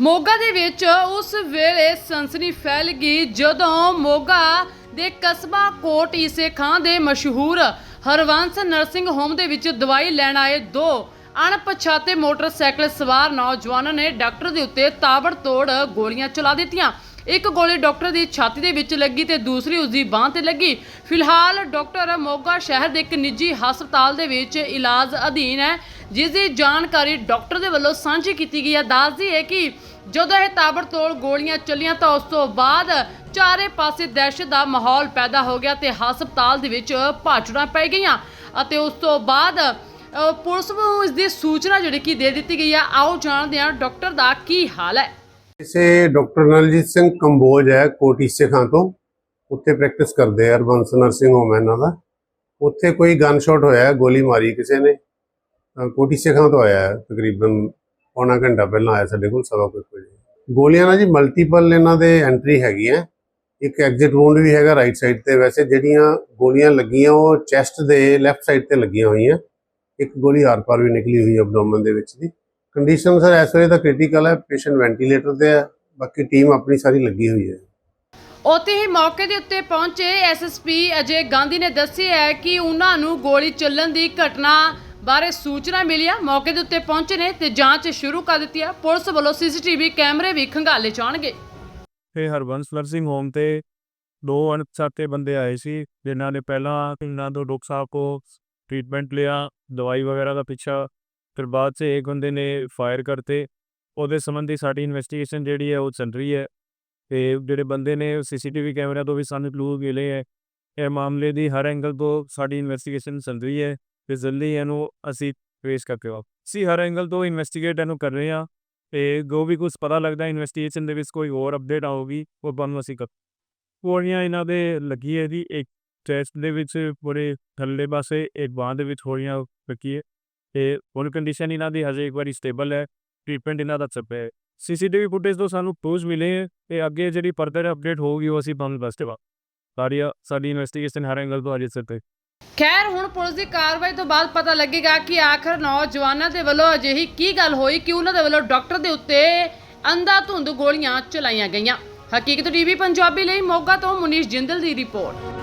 ਮੋਗਾ ਦੇ ਵਿੱਚ ਉਸ ਵੇਲੇ ਸਨਸਨੀ ਫੈਲ ਗਈ ਜਦੋਂ ਮੋਗਾ ਦੇ ਕਸਬਾ ਕੋਟ ਈਸੇ ਖਾਂ ਦੇ ਮਸ਼ਹੂਰ ਹਰਵੰਸ ਨਰਸਿੰਗ ਹੋਮ ਦੇ ਵਿੱਚ ਦਵਾਈ ਲੈਣ ਆਏ ਦੋ ਅਣਪਛਾਤੇ ਮੋਟਰਸਾਈਕਲ ਸਵਾਰ ਨੌਜਵਾਨਾਂ ਨੇ ਡਾਕਟਰ ਦੇ ਉੱਤੇ ਤਾਬੜਤੋੜ ਗੋਲੀਆਂ ਚਲਾ ਦਿੱਤੀਆਂ। ਇੱਕ ਗੋਲੀ ਡਾਕਟਰ ਦੀ ਛਾਤੀ ਦੇ ਵਿੱਚ ਲੱਗੀ ਤੇ ਦੂਸਰੀ ਉਸਦੀ ਬਾਹ ਤੇ ਲੱਗੀ। ਫਿਲਹਾਲ ਡਾਕਟਰ ਮੋਗਾ ਸ਼ਹਿਰ ਦੇ ਇੱਕ ਨਿੱਜੀ ਹਸਪਤਾਲ ਦੇ ਵਿੱਚ ਇਲਾਜ ਅਧੀਨ ਹੈ, ਜਿਸ ਦੀ ਜਾਣਕਾਰੀ ਡਾਕਟਰ ਦੇ ਵੱਲੋਂ ਸਾਂਝੀ ਕੀਤੀ ਗਈ ਹੈ। ਦੱਸਦੀ ਹੈ ਕਿ ਜਦੋਂ ਇਹ ਤਾਬੜਤੋੜ ਗੋਲੀਆਂ ਚੱਲੀਆਂ ਤਾਂ ਉਸ ਤੋਂ ਬਾਅਦ ਚਾਰੇ ਪਾਸੇ ਦਹਿਸ਼ਤ ਦਾ ਮਾਹੌਲ ਪੈਦਾ ਹੋ ਗਿਆ ਤੇ ਹਸਪਤਾਲ ਦੇ ਵਿੱਚ ਭਾਜੜਾਂ ਪੈ ਗਈਆਂ ਅਤੇ ਉਸ ਤੋਂ ਬਾਅਦ ਪੁਲਿਸ ਨੂੰ ਇਸ ਦੀ ਸੂਚਨਾ ਜਿਹੜੀ ਕਿ ਦੇ ਦਿੱਤੀ ਗਈ ਹੈ। ਆਓ ਜਾਣਦੇ ਹਾਂ ਡਾਕਟਰ ਦਾ ਕੀ ਹਾਲ ਹੈ। ਇਸੇ ਡਾਕਟਰ ਨਲਜੀਤ ਸਿੰਘ ਕੰਬੋਜ ਹੈ ਕੋਟੀ ਖਾਂ ਤੋਂ, ਉੱਥੇ ਪ੍ਰੈਕਟਿਸ ਕਰਦੇ ਆ ਅਰਬੰਸ ਨਰਸਿੰਗ ਹੋਮ ਹੈ ਇਹਨਾਂ ਦਾ। ਉੱਥੇ ਕੋਈ ਗਨ ਸ਼ਾਟ ਹੋਇਆ, ਗੋਲੀ ਮਾਰੀ ਕਿਸੇ ਨੇ ਕੋਟੀ ਖਾਂ ਤੋਂ ਆਇਆ ਤਕਰੀਬਨ ਪੌਣਾ ਘੰਟਾ ਪਹਿਲਾਂ ਆਇਆ ਸਾਡੇ ਕੋਲ, ਸਵਾ ਕੁ ਇੱਕ ਵਜੇ। ਗੋਲੀਆਂ ਨਾਲ ਜੀ ਮਲਟੀਪਲ ਇਹਨਾਂ ਦੇ ਐਂਟਰੀ ਹੈਗੀ ਹੈ। ਇੱਕ ਐਗਜ਼ਿਟ ਵੂੰਡ ਵੀ ਹੈਗਾ ਰਾਈਟ ਸਾਈਡ ਤੇ, ਵੈਸੇ ਜਿਹੜੀਆਂ ਗੋਲੀਆਂ ਲੱਗੀਆਂ, ਉਹ ਚੈਸਟ ਦੇ ਲੈਫਟ ਸਾਈਡ ਤੇ ਲੱਗੀਆਂ ਹੋਈਆਂ। ਇੱਕ ਗੋਲੀ ਆਰ ਪਾਰ ਵੀ ਨਿਕਲੀ ਹੋਈ ਐਬਡੋਮਨ ਦੇ ਵਿੱਚ ਦੀ ਕੰਡੀਸ਼ਨ ਸਰ ਇਸ ਵੇਲੇ ਤਾਂ ਕ੍ਰਿਟੀਕਲ ਹੈ ਪੇਸ਼ੈਂਟ ਵੈਂਟੀਲੇਟਰ ਤੇ ਹੈ ਬਾਕੀ ਟੀਮ ਆਪਣੀ ਸਾਰੀ ਲੱਗੀ ਹੋਈ ਹੈ। ਉੱਥੇ ਹੀ ਮੌਕੇ ਦੇ ਉੱਤੇ ਪਹੁੰਚੇ ਐਸਐਸਪੀ ਅਜੇ ਗਾਂਧੀ ਨੇ ਦੱਸਿਆ ਹੈ ਕਿ ਉਹਨਾਂ ਨੂੰ ਗੋਲੀ ਚੱਲਣ ਦੀ ਘਟਨਾ ਬਾਰੇ ਸੂਚਨਾ ਮਿਲੀ ਆ। ਮੌਕੇ ਦੇ ਉੱਤੇ ਪਹੁੰਚੇ ਨੇ ਤੇ ਜਾਂਚ ਸ਼ੁਰੂ ਕਰ ਦਿੱਤੀ ਆ। ਪੁਲਿਸ ਵੱਲੋਂ ਸੀਸੀਟੀਵੀ ਕੈਮਰੇ ਵੀ ਖੰਗਾਲੇ ਜਾਣਗੇ। ਤੇ ਹਰਬੰਸ ਨਰਸਿੰਗ ਹੋਮ ਤੇ ਦੋ ਅਣਪਛਾਤੇ ਬੰਦੇ ਆਏ ਸੀ ਜਿਨ੍ਹਾਂ ਨੇ ਪਹਿਲਾਂ ਇਹਨਾਂ ਤੋਂ ਡਾਕਟਰ ਸਾਹਿਬ ਕੋ ਟ੍ਰੀਟਮੈਂਟ ਲਿਆ ਦਵਾਈ ਵਗੈरह ਦਾ ਪਿੱਛਾ ਫਿਰ ਬਾਅਦ 'ਚ ਇੱਕ ਬੰਦੇ ਨੇ ਫਾਇਰ ਕਰਤੇ। ਉਹਦੇ ਸੰਬੰਧੀ ਸਾਡੀ ਇਨਵੈਸਟੀਗੇਸ਼ਨ ਜਿਹੜੀ ਹੈ ਉਹ ਚੱਲ ਰਹੀ ਹੈ। ਤੇ ਜਿਹੜੇ ਬੰਦੇ ਨੇ ਸੀਸੀਟੀਵੀ ਕੈਮਰਿਆਂ ਤੋਂ ਵੀ ਸਾਨੂੰ ਕਲੂ ਮਿਲੇ ਹੈ। ਇਹ ਮਾਮਲੇ ਦੀ ਹਰ ਐਂਗਲ ਤੋਂ ਸਾਡੀ ਇਨਵੈਸਟੀਗੇਸ਼ਨ ਚੱਲ ਰਹੀ ਹੈ। ਤੇ ਜਲਦੀ ਇਹਨੂੰ ਅਸੀਂ ਪੇਸ਼ ਕਰਕੇ ਵਾ ਅਸੀਂ ਹਰ ਐਂਗਲ ਤੋਂ ਇਨਵੈਸਟੀਗੇਟ ਇਹਨੂੰ ਕਰ ਰਹੇ ਹਾਂ। ਤੇ ਜੋ ਵੀ ਕੁਝ ਪਤਾ ਲੱਗਦਾ ਇਨਵੈਸਟੀਗੇਸ਼ਨ ਦੇ ਵਿੱਚ ਕੋਈ ਹੋਰ ਅਪਡੇਟ ਆਊਗੀ, ਉਹ ਤੁਹਾਨੂੰ ਅਸੀਂ ਕਰ ਗੋਲੀਆਂ ਇਹਨਾਂ ਦੇ ਲੱਗੀ ਹੈ ਜੀ। ਇੱਕ ਟੈਸਟ ਦੇ ਵਿੱਚ ਪੂਰੇ ਥੱਲੇ ਪਾਸੇ, ਇੱਕ ਬਾਂਹ ਦੇ ਵਿੱਚ ਗੋਲੀਆਂ ਲੱਗੀ ਹੈ ਤੇ ਹੁਣ ਕੰਡੀਸ਼ਨ ਇਹਨਾਂ ਦੀ ਹਜੇ ਇੱਕ ਵਾਰੀ ਸਟੇਬਲ ਹੈ ਟ੍ਰੀਟਮੈਂਟ ਇਹਨਾਂ ਦਾ ਚੱਲ ਹੈ। ਸੀਸੀਟੀਵੀ ਫੁਟੇਜ ਤੋਂ ਸਾਨੂੰ ਪ੍ਰੂਫ ਮਿਲੇ ਤੇ ਅੱਗੇ ਜਿਹੜੀ ਫਰਦਰ ਅਪਡੇਟ ਹੋਊਗੀ ਉਹ ਅਸੀਂ ਤੁਹਾਨੂੰ ਦੱਸ ਦੇਵਾ ਸਾਰੀ ਸਾਡੀ ਇਨਵੈਸਟੀਗੇਸ਼ਨ ਹਰ ਐਂਗਲ ਤੋਂ ਅਜੇ ਸਿਰ ਤੇ। ਖੈਰ, ਹੁਣ ਪੁਲਿਸ ਦੀ ਕਾਰਵਾਈ ਤੋਂ ਬਾਅਦ ਪਤਾ ਲੱਗੇਗਾ ਕਿ ਆਖਰ ਨੌਜਵਾਨਾਂ ਦੇ ਵੱਲੋਂ ਅਜਿਹੀ ਕੀ ਗੱਲ ਹੋਈ, ਕਿ ਉਹਨਾਂ ਦੇ ਵੱਲੋਂ ਡਾਕਟਰ ਦੇ ਉੱਤੇ ਅੰਧਾ ਧੁੰਦ ਗੋਲੀਆਂ ਚਲਾਈਆਂ ਗਈਆਂ। ਹਕੀਕਤ ਟੀਵੀ ਪੰਜਾਬੀ ਲਈ ਮੋਗਾ ਤੋਂ ਮੁਨੀਸ਼ ਜਿੰਦਲ ਦੀ ਰਿਪੋਰਟ।